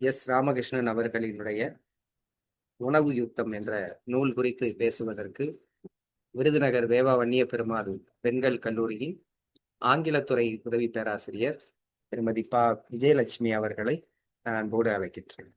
S Ramakrishnan அவர்களினுடைய உணவு யுத்தம் என்ற நூல் குறித்து பேசுவதற்கு விருதுநகர் வேவா வன்னிய பெருமாள் பெண்கள் கல்லூரியின் ஆங்கிலத்துறை உதவி பேராசிரியர் திருமதி பா. விஜயலட்சுமி அவர்களை நான் அன்போடு அழைக்கின்றேன்.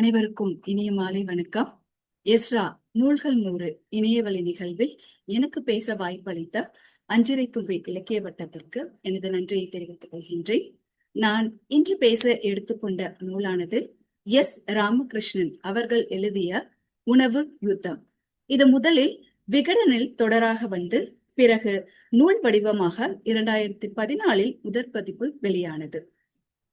அனைவருக்கும் இனிய மாலை வணக்கம். எஸ்ரா நூல்கள் நூறு இணையவழி நிகழ்வில் எனக்கு பேச வாய்ப்பளித்த அஞ்சரை தும்பி இலக்கிய வட்டத்திற்கு எனது நன்றியை தெரிவித்துக் கொள்கின்றேன். நான் இன்று பேச எடுத்துக்கொண்ட நூலானது எஸ் ராமகிருஷ்ணன் அவர்கள் எழுதிய உணவு யுத்தம். இது முதலில் விகடனில் தொடராக வந்து பிறகு நூல் வடிவமாக இரண்டாயிரத்தி பதினாலில் முதற் பதிப்பு வெளியானது.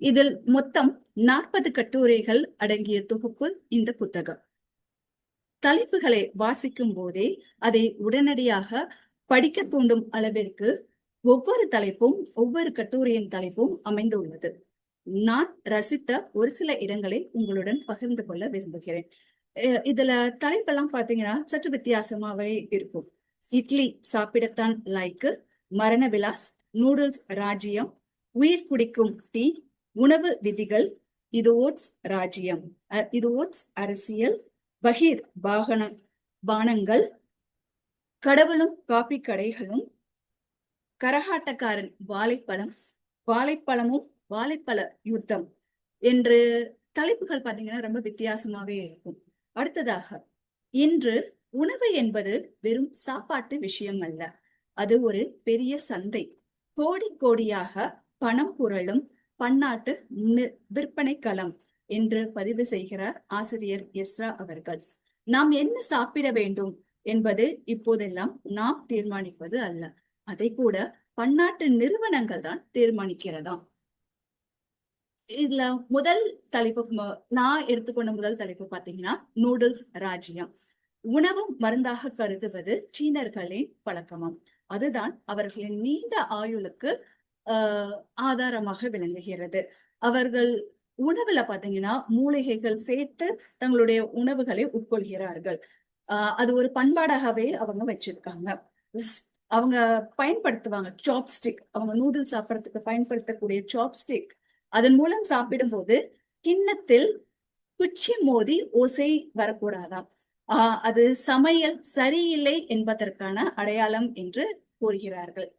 இதில் மொத்தம் நாற்பது கட்டுரைகள் அடங்கிய தொகுப்பு இந்த புத்தகம். தலைப்புகளை வாசிக்கும் போதே அதை உடனடியாக படிக்க தூண்டும் அளவிற்கு ஒவ்வொரு தலைப்பும் ஒவ்வொரு கட்டுரையின் தலைப்பும் அமைந்துள்ளது நான் ரசித்த ஒரு சில இடங்களை உங்களுடன் பகிர்ந்து கொள்ள விரும்புகிறேன். இதுல தலைப்பெல்லாம் பாத்தீங்கன்னா சற்று வித்தியாசமாவே இருக்கும். இட்லி சாப்பிடத்தான் லைக்கு மரண விலாஸ் நூடுல்ஸ் ராஜ்யம் உயிர் குடிக்கும் டீ உணவு விதிகள் இது ஓட்ஸ் ராஜ்யம். இது ஓட்ஸ் அரசியல் பகீர் வாகன பானங்கள் கடவுளும் காப்பி கடைகளும் கரகாட்டக்காரன் வாழைப்பழம் வாழைப்பழமும் வாழைப்பழ யுத்தம் என்று தலைப்புகள் பாத்தீங்கன்னா ரொம்ப வித்தியாசமாவே இருக்கும். அடுத்ததாக இன்று உணவு என்பது வெறும் சாப்பாட்டு விஷயம் அல்ல. அது ஒரு பெரிய சந்தை. கோடி கோடியாக பணம் புரளும் பன்னாட்டு விற்பனை களம் என்று பதிவு செய்கிறார் ஆசிரியர் எஸ்ரா அவர்கள். நாம் என்ன சாப்பிட வேண்டும் என்பது இப்போதெல்லாம் நாம் தீர்மானிப்பது அல்ல. அதை கூட பன்னாட்டு நிறுவனங்கள் தான் தீர்மானிக்கிறதாம். இதுல முதல் தலைப்பு நான் எடுத்துக்கொண்ட முதல் தலைப்பு பாத்தீங்கன்னா நூடுல்ஸ் ராஜ்யம். உணவும் மருந்தாக கருதுவது சீனர்களின் பழக்கமாம். அதுதான் அவர்களின் நீண்ட ஆயுளுக்கு ஆதாரமாக விளங்குகிறது. அவர்கள் உணவுல பாத்தீங்கன்னா மூலிகைகள் சேர்த்து தங்களுடைய உணவுகளை உட்கொள்கிறார்கள். ஆஹ் அது ஒரு பண்பாடாகவே அவங்க வச்சிருக்காங்க. அவங்க பயன்படுத்துவாங்க சாப்ஸ்டிக் அவங்க நூடுல்ஸ் சாப்பிட்றதுக்கு பயன்படுத்தக்கூடிய சாப்ஸ்டிக் அதன் மூலம் சாப்பிடும்போது கிண்ணத்தில் குச்சி மோதி ஓசை வரக்கூடாதாம். ஆஹ் அது சமையல் சரியில்லை என்பதற்கான அடையாளம் என்று கூறுகிறார்கள்.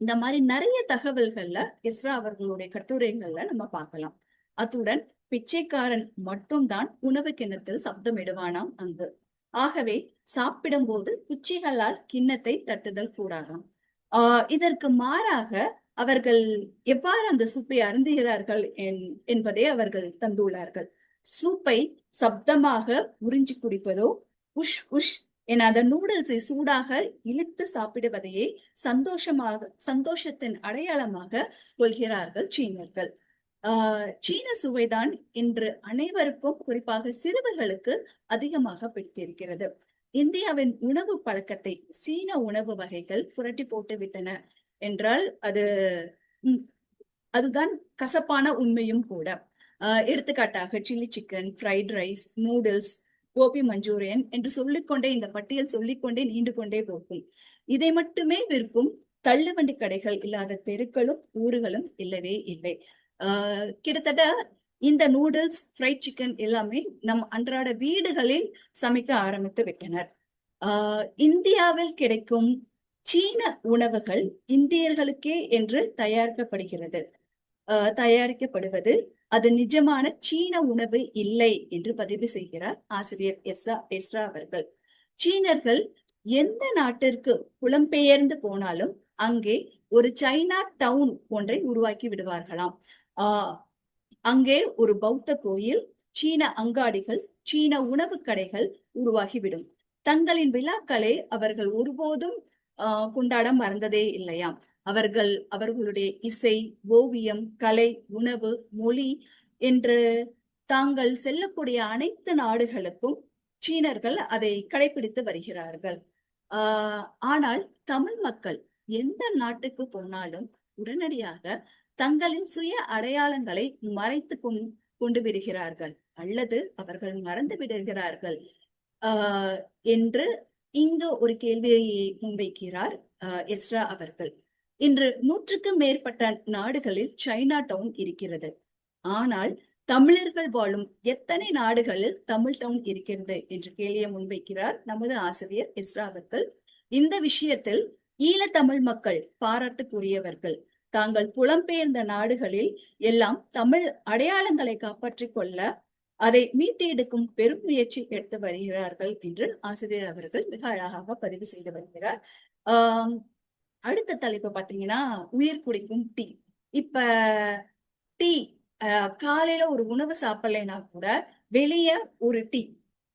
இந்த மாதிரி நிறைய தகவல்கள்ல இஸ்ரா அவர்களுடைய கட்டுரைகள்ல நம்ம பார்க்கலாம். அத்துடன் பிச்சைக்காரன் மட்டும்தான் உணவு கிண்ணத்தில் சப்தமிடுவானாம் அங்கு. ஆகவே சாப்பிடும்போது குச்சிகளால் கிண்ணத்தை தட்டுதல் கூடாதாம். ஆஹ் இதற்கு மாறாக அவர்கள் எவ்வாறு அந்த சூப்பை அருந்துகிறார்கள் என்- என்பதை அவர்கள் தந்துள்ளார்கள். சூப்பை சப்தமாக உறிஞ்சி குடிப்பதோ உஷ் உஷ் என அந்த நூடுல்ஸை சூடாக இழுத்து சாப்பிடுவதையே சந்தோஷமாக சந்தோஷத்தின் அடையாளமாக கொள்கிறார்கள் சீனர்கள். ஆஹ் சீன சுவைதான் இன்று அனைவருக்கும் குறிப்பாக சிறுவர்களுக்கு அதிகமாக பிடித்திருக்கிறது. இந்தியாவின் உணவு பழக்கத்தை சீன உணவு வகைகள் புரட்டி போட்டு விட்டன என்றால் அது அதுதான் கசப்பான உண்மையும் கூட. ஆஹ் எடுத்துக்காட்டாக chilli chicken fried rice noodles gobi Manchurian என்று சொல்லிக்கொண்டே இந்த பட்டியல் சொல்லிக்கொண்டே நீண்டு கொண்டே போகும். இதை மட்டுமே விற்கும் தள்ளுவண்டி கடைகள் இல்லாத தெருக்களும் ஊர்களும் இல்லவே இல்லை. ஆஹ் கிட்டத்தட்ட இந்த நூடுல்ஸ் ஃப்ரைட் சிக்கன் எல்லாமே நம் அன்றாட வீடுகளில் சமைக்க ஆரம்பித்து விட்டனர். ஆஹ் இந்தியாவில் கிடைக்கும் சீன உணவுகள் இந்தியர்களுக்கே என்று தயாரிக்கப்படுகிறது. ஆஹ் தயாரிக்கப்படுவது அது நிஜமான சீன உணவு இல்லை என்று பதிவு செய்கிறார் ஆசிரியர் எஸ்ஆ எஸ்ரா அவர்கள். சீனர்கள் எந்த நாட்டிற்கு புலம்பெயர்ந்து போனாலும் அங்கே ஒரு சைனா டவுன் ஒன்றை உருவாக்கி விடுவார்களாம். ஆஹ் அங்கே ஒரு பௌத்த கோயில் சீன அங்காடிகள் சீன உணவு கடைகள் உருவாகிவிடும். தங்களின் விழாக்களை அவர்கள் ஒருபோதும் ஆஹ் கொண்டாட மறந்ததே இல்லையாம். அவர்கள் அவர்களுடைய இசை ஓவியம் கலை உணவு மொழி என்று தாங்கள் செல்லக்கூடிய அனைத்து நாடுகளுக்கும் சீனர்கள் அதை கடைபிடித்து வருகிறார்கள். ஆஹ் ஆனால் தமிழ் மக்கள் எந்த நாட்டுக்கு போனாலும் உடனடியாக தங்களின் சுய அடையாளங்களை மறைத்து கொண் கொண்டு விடுகிறார்கள் அல்லது அவர்கள் மறந்து விடுகிறார்கள். ஆஹ் என்று இங்கு ஒரு கேள்வியை முன்வைக்கிறார் எஸ்ரா அவர்கள். இன்று நூற்றுக்கும் மேற்பட்ட நாடுகளில் சைனா டவுன் இருக்கிறது. ஆனால் தமிழர்கள் வாழும் எத்தனை நாடுகளில் தமிழ் டவுன் இருக்கிறது என்று கேள்வியை முன்வைக்கிறார் நமது ஆசிரியர் எஸ்ரா அவர்கள். இந்த விஷயத்தில் ஈழத்தமிழ் மக்கள் பாராட்டுக்குரியவர்கள். தாங்கள் புலம்பெயர்ந்த நாடுகளில் எல்லாம் தமிழ் அடையாளங்களை காப்பாற்றிக் கொள்ள அதை மீட்டெடுக்கும் பெரும் முயற்சி எடுத்து வருகிறார்கள் என்று ஆசிரியர் அவர்கள் மிக அழகாக பதிவு செய்து வருகிறார். ஆஹ் அடுத்த தலைப்பு பாத்தீங்கன்னா உயிர் குடிக்கும் டீ. இப்ப டீ ஆஹ் காலையில ஒரு உணவு சாப்பிடலைன்னா கூட வெளிய ஒரு டீ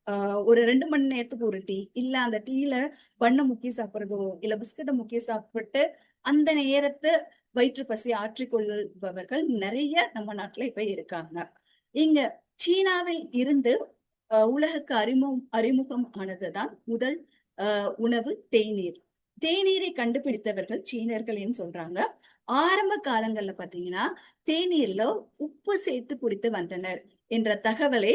ஆஹ் ஒரு ரெண்டு மணி நேரத்துக்கு ஒரு டீ இல்ல அந்த டீல பண்ணை முக்கி சாப்பிடுறதோ இல்ல பிஸ்கட்டை முக்கிய சாப்பிட்டு அந்த நேரத்து வயிற்று பசி ஆற்றிக்கொள்பவர்கள் நிறைய நம்ம நாட்டுல இப்ப இருக்காங்க. இங்க சீனாவில் இருந்து அஹ், உலகுக்கு அறிமுகம் அறிமுகம் ஆனதுதான் முதல் உணவு தேநீர். தேநீரை கண்டுபிடித்தவர்கள் சீனர்கள்னு சொல்றாங்க. ஆரம்ப காலங்கள்ல பாத்தீங்கன்னா தேநீர்ல உப்பு சேர்த்து குடித்து வந்தனர் என்ற தகவலை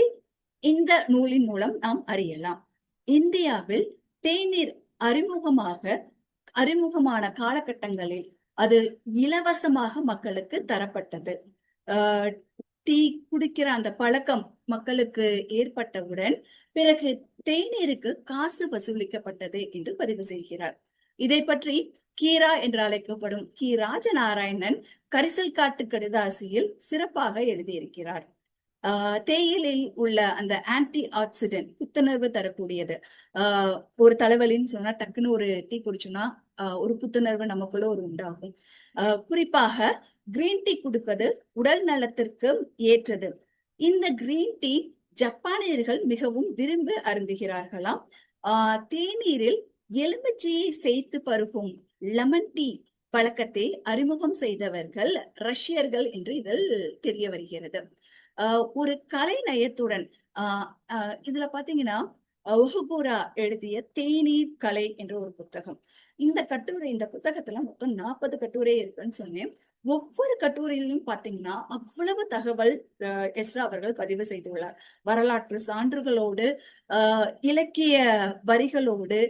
இந்த நூலின் மூலம் நாம் அறியலாம். இந்தியாவில் தேநீர் அறிமுகமாக அறிமுகமான காலகட்டங்களில் அது இலவசமாக மக்களுக்கு தரப்பட்டது. ஆஹ் டீ குடிக்கிற அந்த பழக்கம் மக்களுக்கு ஏற்பட்டவுடன் பிறகு தேநீருக்கு காசு வசூலிக்கப்பட்டது என்று பதிவு செய்கிறார். இதை பற்றி கீரா என்று அழைக்கப்படும் கி. ராஜநாராயணன் கரிசல் காட்டு கடுதாசியில் சிறப்பாக எழுதியிருக்கிறார். ஆஹ் தேயிலில் உள்ள அந்த ஆன்டி ஆக்சிடென்ட் புத்துணர்வு தரக்கூடியது. ஆஹ் ஒரு தலைவலின்னு சொன்னா டக்குன்னு ஒரு டீ குடிச்சோம்னா ஆஹ் ஒரு புத்துணர்வு நமக்குள்ள ஒரு உண்டாகும். ஆஹ் குறிப்பாக கிரீன் டீ குடிப்பது உடல் நலத்திற்கு ஏற்றது. இந்த கிரீன் டீ ஜப்பானியர்கள் மிகவும் விரும்பி அருந்துகிறார்களாம். ஆஹ் தேநீரில் எலுமிச்சையை சேர்த்து பருகும் லெமன் டீ பழக்கத்தை அறிமுகம் செய்தவர்கள் ரஷ்யர்கள் என்று இதில் தெரிய வருகிறது. ஆஹ் ஒரு கலை நயத்துடன் ஆஹ் இதுல பாத்தீங்கன்னா ஒஹுபூரா எழுதிய தேநீர் கலை என்ற ஒரு புத்தகம். இந்த கட்டுரை இந்த புத்தகத்துல மொத்தம் நாற்பது கட்டுரை இருக்குன்னு சொன்னேன். ஒவ்வொரு கட்டுரையிலும் பாத்தீங்கன்னா அவ்வளவு தகவல் எஸ்ரா அவர்கள் பதிவு செய்துள்ளார். வரலாற்று சான்றுகளோடு ஆஹ் இலக்கிய வரிகளோடு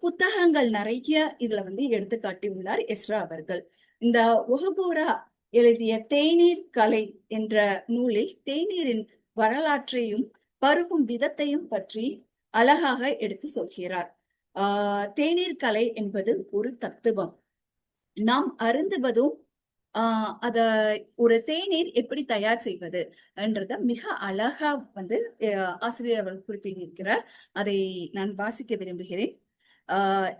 புத்தகங்கள் நிறைய இதுல வந்து எடுத்து காட்டியுள்ளார் எஸ்ரா அவர்கள். இந்த ஒஹபூரா எழுதிய தேநீர் கலை என்ற நூலில் தேநீரின் வரலாற்றையும் பருகும் விதத்தையும் பற்றி அழகாக எடுத்து சொல்கிறார். ஆஹ் தேநீர் கலை என்பது ஒரு தத்துவம். நாம் அருந்துவதும் ஆஹ் அத ஒரு தேநீர் எப்படி தயார் செய்வது என்றத மிக அழகா வந்து ஆசிரியர் அவர்கள் குறிப்பிட்டிருக்கிறார். அதை நான் வாசிக்க விரும்புகிறேன்.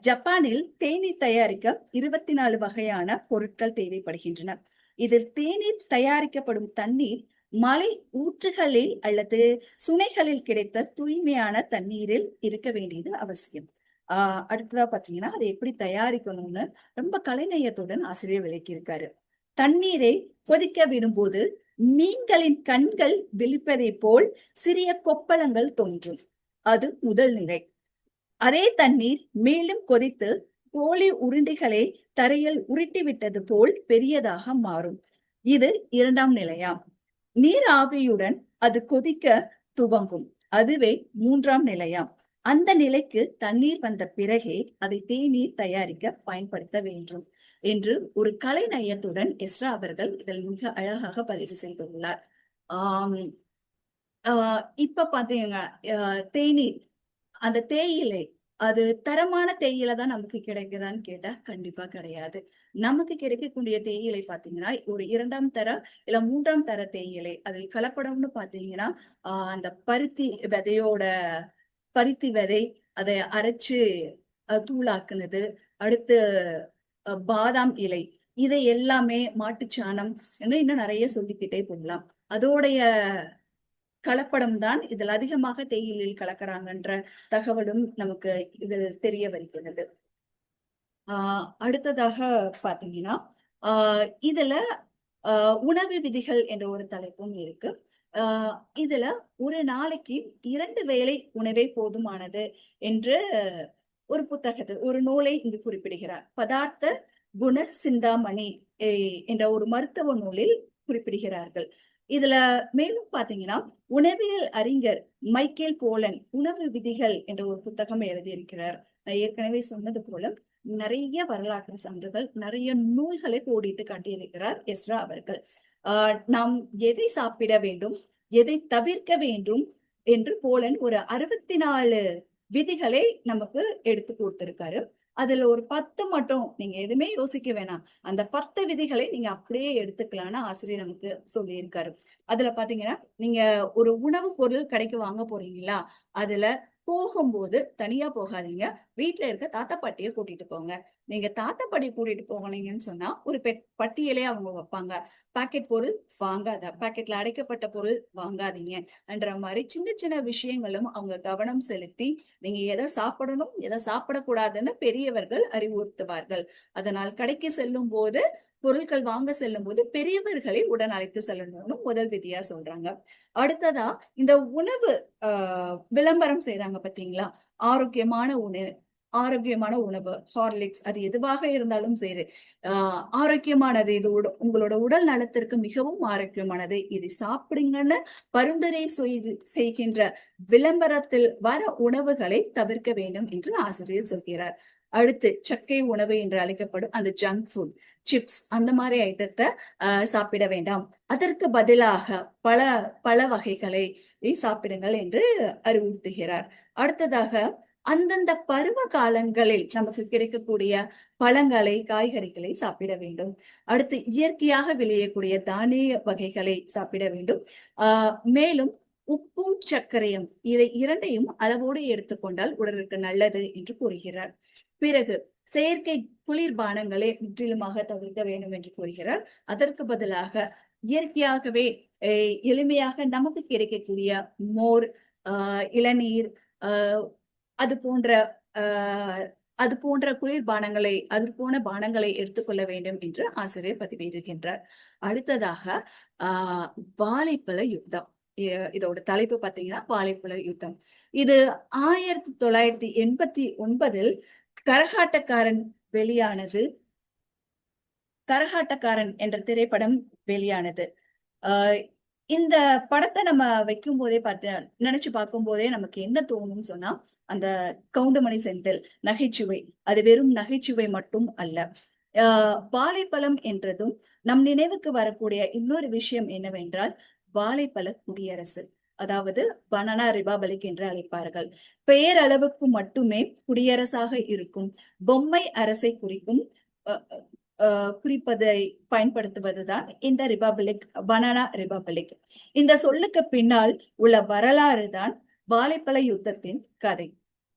ஜப்பானில் தேநீர் தயாரிக்க இருபத்தி நாலு வகையான பொருட்கள் தேவைப்படுகின்றன. இதில் தேநீர் தயாரிக்கப்படும் தண்ணீர் மலை ஊற்றுகளில் அல்லது சுனைகளில் கிடைத்த தூய்மையான தண்ணீரில் இருக்க வேண்டியது அவசியம். ஆஹ் அடுத்ததா பாத்தீங்கன்னா அதை எப்படி தயாரிக்கணும்னு ரொம்ப கலைநயத்துடன் ஆசிரியர் விளக்கியிருக்காரு. தண்ணீரை கொதிக்க விடும்போது மீன்களின் கண்கள் விழிப்பதை போல் சிறிய கொப்பளங்கள் தோன்றும். அது முதல் நிலை அதே தண்ணீர் மேலும் கொதித்து கோழி உருண்டைகளை தரையில் உருட்டிவிட்டது போல் பெரியதாக மாறும். இது இரண்டாம் நிலையாம். நீர் ஆவியுடன் அது கொதிக்க துவங்கும். அதுவே மூன்றாம் நிலையாம். அந்த நிலைக்கு தண்ணீர் வந்த பிறகே அதை தேநீர் தயாரிக்க பயன்படுத்த வேண்டும் என்று ஒரு கலை நயத்துடன் எஸ்ரா அவர்கள் இதில் மிக அழகாக பதிவு செய்துள்ளார். ஆஹ் ஆஹ் இப்ப பாத்தீங்க தேநீர் அந்த தேயிலை அது தரமான தேயிலை தான் நமக்கு கிடைக்குதான்னு கேட்டா கண்டிப்பா கிடையாது. நமக்கு கிடைக்கக்கூடிய தேயிலை பாத்தீங்கன்னா ஒரு இரண்டாம் தர இல்ல மூன்றாம் தர தேயிலை. அதில் கலப்படம்னு பாத்தீங்கன்னா ஆஹ் அந்த பருத்தி விதையோட பருத்தி விதை அதை அரைச்சு தூளாக்குனது. அடுத்து பாதாம் இலை. இதை எல்லாமே மாட்டுச்சாணம் இன்னும் இன்னும் நிறைய சொல்லிக்கிட்டே போகலாம். அதோடைய கலப்படம் தான் இதில் அதிகமாக தேயிலையில் கலக்கறாங்கன்ற தகவலும் நமக்கு இதில் தெரிய வருகிறது. ஆஹ் அடுத்ததாக பாத்தீங்கன்னா ஆஹ் இதுல ஆஹ் உணவு விதிகள் என்ற ஒரு தலைப்பும் இருக்கு. ஆஹ் இதுல ஒரு நாளைக்கு இரண்டு வேளை உணவே போதுமானது என்று ஒரு புத்தகத்தில் ஒரு நூலை இங்கு குறிப்பிடுகிறார். பதார்த்த குண சிந்தாமணி என்ற ஒரு மருத்துவ நூலில் குறிப்பிடுகிறார்கள். இதுல மேலும் பாத்தீங்கன்னா உணவியல் அறிஞர் மைக்கேல் போலன் உணவு விதிகள் என்ற ஒரு புத்தகம் எழுதியிருக்கிறார். நான் ஏற்கனவே சொன்னது போல நிறைய வரலாற்று சான்றுகள் நிறைய நூல்களை கோடிட்டு காட்டியிருக்கிறார் எஸ்ரா அவர்கள். ஆஹ் நாம் எதை சாப்பிட வேண்டும் எதை தவிர்க்க வேண்டும் என்று போலன் ஒரு அறுபத்தி நாலு விதிகளை நமக்கு எடுத்து கொடுத்திருக்காரு. அதுல ஒரு பத்து மட்டும் நீங்க எதுவுமே யோசிக்க வேணாம். அந்த பத்து விதிகளை நீங்க அப்படியே எடுத்துக்கலாம்னு ஆசிரியர் நமக்கு சொல்லியிருக்காரு. அதுல பாத்தீங்கன்னா நீங்க ஒரு உணவு பொருள் கடைக்கு வாங்க போறீங்களா? அதுல போகும்போது தனியா போகாதீங்க. வீட்டுல இருக்க தாத்தா பாட்டியை கூட்டிட்டு போங்க. நீங்க தாத்தா பாட்டி கூட்டிட்டு போனீங்கன்னு சொன்னா ஒரு பெட் பட்டியலே அவங்க வைப்பாங்க. பாக்கெட் பொருள் வாங்காத பாக்கெட்ல அடைக்கப்பட்ட பொருள் வாங்காதீங்க என்ற மாதிரி சின்ன சின்ன விஷயங்களும் அவங்க கவனம் செலுத்தி நீங்க எதை சாப்பிடணும் எதை சாப்பிடக்கூடாதுன்னு பெரியவர்கள் அறிவுறுத்துவார்கள். அதனால் கடைக்கு செல்லும் போது பொருட்கள் வாங்க செல்லும் போது பெரியவர்களை உடன் அழைத்து செல்லணும்னு முதல் விதியா சொல்றாங்க. அடுத்ததா இந்த உணவு ஆஹ் விளம்பரம் செய்யறாங்க பாத்தீங்களா? ஆரோக்கியமான உணவு ஆரோக்கியமான உணவு ஹார்லிக்ஸ் அது எதுவாக இருந்தாலும் சரி ஆஹ் ஆரோக்கியமானது இது உட- உங்களோட உடல் நலத்திற்கு மிகவும் ஆரோக்கியமானது. இதை சாப்பிடுங்கன்னு பரிந்துரை செய்து செய்கின்ற விளம்பரத்தில் வர உணவுகளை தவிர்க்க வேண்டும் என்று ஆசிரியர் சொல்கிறார். அடுத்து சக்கை உணவு என்று அழைக்கப்படும் அந்த ஜங்க் ஃபுட் சிப்ஸ் அந்த மாதிரி ஐட்டத்தை ஆஹ் சாப்பிட வேண்டாம். அதற்கு பதிலாக பல பல வகைகளை சாப்பிடுங்கள் என்று அறிவுறுத்துகிறார். அடுத்ததாக அந்தந்த பருவ காலங்களில் நமக்கு கிடைக்கக்கூடிய பழங்களை காய்கறிகளை சாப்பிட வேண்டும். அடுத்து இயற்கையாக விளையக்கூடிய தானிய வகைகளை சாப்பிட வேண்டும். ஆஹ் மேலும் உப்பும் சர்க்கரையும் இதை இரண்டையும் அளவோடு எடுத்துக்கொண்டால் உடலுக்கு நல்லது என்று கூறுகிறார். பிறகு செயற்கை குளிர்பானங்களை முற்றிலுமாக தவிர்க்க வேண்டும் என்று கூறுகிறார். அதற்கு பதிலாக இயற்கையாகவே அஹ், எளிமையாக நமக்கு கிடைக்கக்கூடிய மோர் ஆஹ், இளநீர் ஆஹ், அது போன்ற ஆஹ், அது போன்ற குளிர்பானங்களை அது போன பானங்களை எடுத்துக்கொள்ள வேண்டும் என்று ஆசிரியர் பதிவிடுகின்றார் அடுத்ததாக ஆஹ் வாழைப்பழ யுத்தம். இதோட தலைப்பு பார்த்தீங்கன்னா வாழைப்பழ யுத்தம். இது ஆயிரத்தி தொள்ளாயிரத்தி எண்பத்தி ஒன்பதில் கரகாட்டக்காரன் வெளியானது. கரகாட்டக்காரன் என்ற திரைப்படம் வெளியானது. ஆஹ் இந்த படத்தை நம்ம வைக்கும் போதே பார்த்து நினைச்சு பார்க்கும் போதே நமக்கு என்ன தோணும்னு சொன்னா அந்த கவுண்டமணி செந்தில் நகைச்சுவை. அது வெறும் நகைச்சுவை மட்டும் அல்ல. ஆஹ் வாழைப்பழம் என்றதும் நம் நினைவுக்கு வரக்கூடிய இன்னொரு விஷயம் என்னவென்றால் வாழைப்பழ குடியரசு. அதாவது பனானா ரிபாபலிக் என்று அழைப்பார்கள். பெயரளவுக்கு மட்டுமே குடியரசாக இருக்கும். பொம்மை அரசை குறிக்கும் அஹ், குறிப்பதை பயன்படுத்துவதுதான் இந்த ரிபப்ளிக் பனானா ரிபப்ளிக். இந்த சொல்லுக்கு பின்னால் உள்ள வரலாறு தான் வாழைப்பழ யுத்தத்தின் கதை.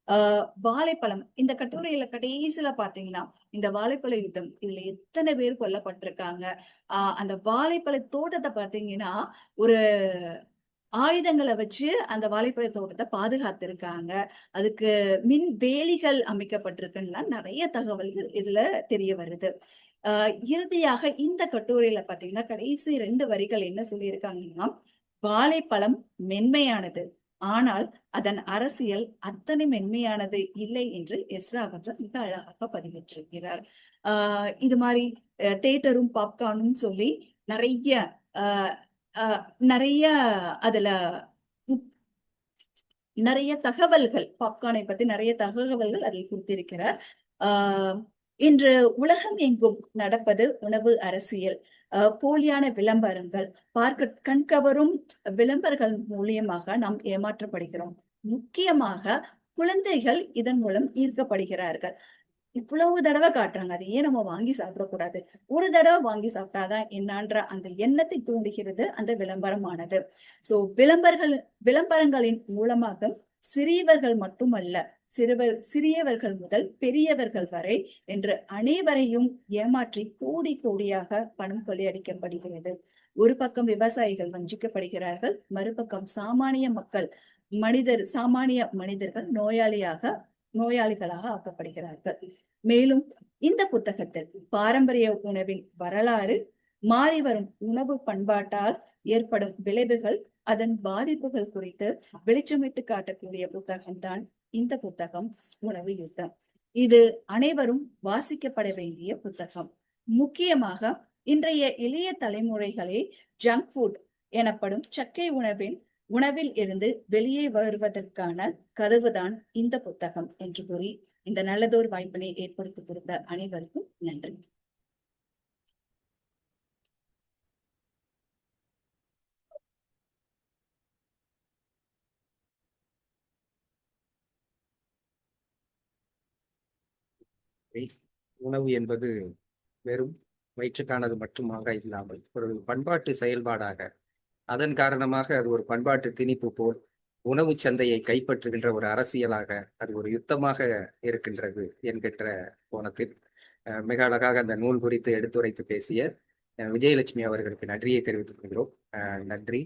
ஆஹ் வாழைப்பழம் இந்த கட்டுரையில கடைசியில பாத்தீங்கன்னா இந்த வாழைப்பழ யுத்தம் இதுல எத்தனை பேர் கொல்லப்பட்டிருக்காங்க? ஆஹ் அந்த வாழைப்பழ தோட்டத்தை பாத்தீங்கன்னா ஒரு ஆயுதங்களை வச்சு அந்த வாழைப்பழ தோட்டத்தை பாதுகாத்திருக்காங்க. அதுக்கு மின் வேலிகள் அமைக்கப்பட்டிருக்குன்னா நிறைய தகவல்கள் இதுல தெரிய வருது. இறுதியாக இந்த கட்டுரையில பாத்தீங்கன்னா கடைசி ரெண்டு வரிகள் என்ன சொல்லியிருக்காங்கன்னா வாழைப்பழம் மென்மையானது. ஆனால் அதன் அரசியல் அத்தனை மென்மையானது இல்லை என்று எஸ்ரா அவர்கள் மிக அழகாக பதிவிட்டிருக்கிறார் ஆஹ் இது மாதிரி தேட்டரும் பாப்கார்னும் சொல்லி நிறைய ஆஹ் ஆஹ் நிறைய அதுல நிறைய தகவல்கள் பாப்கார்னை பத்தி நிறைய தகவல்கள் அதில் கொடுத்திருக்கிறார். ஆஹ் இன்று உலகம் எங்கும் நடப்பது உணவு அரசியல். ஆஹ் போலியான விளம்பரங்கள். பார்க்க கண்கவரும் விளம்பரங்கள் மூலியமாக நாம் ஏமாற்றப்படுகிறோம். முக்கியமாக குழந்தைகள் இதன் மூலம் ஈர்க்கப்படுகிறார்கள். இவ்வளவு தடவை காட்டுறாங்க. அதை ஏன் நம்ம வாங்கி சாப்பிடக்கூடாது. ஒரு தடவை வாங்கி சாப்பிட்டாதான் என்னன்ற அந்த எண்ணத்தை தூண்டுகிறது அந்த விளம்பரமானது. சோ விளம்பரங்கள் விளம்பரங்களின் மூலமாக சிறியவர்கள் மட்டுமல்ல சிறுவர் சிறியவர்கள் முதல் பெரியவர்கள் வரை என்று அனைவரையும் ஏமாற்றி கோடி கோடியாக பணம் கொள்ளையடிக்கப்படுகிறது ஒரு பக்கம் விவசாயிகள் வஞ்சிக்கப்படுகிறார்கள் மறுபக்கம் சாமானிய மக்கள் மனிதர் சாமானிய மனிதர்கள் நோயாளியாக நோயாளிகளாக ஆக்கப்படுகிறார்கள். மேலும் இந்த புத்தகத்தில் பாரம்பரிய உணவின் வரலாறு மாறி வரும் உணவு பண்பாட்டால் ஏற்படும் விளைவுகள் அதன் பாதிப்புகள் குறித்து வெளிச்சமிட்டு காட்டக்கூடிய புத்தகம்தான் இந்த புத்தகம் உணவு யுத்தம். இது அனைவரும் வாசிக்கப்பட வேண்டிய புத்தகம். முக்கியமாக இன்றைய இளைய தலைமுறைகளே ஜங்க் ஃபுட் எனப்படும் சக்கை உணவின் உணவில் இருந்து வெளியே வருவதற்கான கதவுதான் இந்த புத்தகம் என்று கூறி இந்த நல்லதோர் வாய்ப்பினை ஏற்படுத்தி கொடுத்த அனைவருக்கும் நன்றி. உணவு என்பது வெறும் வயிற்றுக்கானது மட்டுமாக இல்லாமல் ஒரு பண்பாட்டு செயல்பாடாக அதன் காரணமாக அது ஒரு பண்பாட்டு திணிப்பு போல் உணவு சந்தையை கைப்பற்றுகின்ற ஒரு அரசியலாக அது ஒரு யுத்தமாக இருக்கின்றது என்கின்ற கோணத்தில். மிக அழகாக அந்த நூல் குறித்து எடுத்துரைத்து பேசிய விஜயலட்சுமி அவர்களுக்கு நன்றியை தெரிவித்துக் கொள்கிறோம். நன்றி.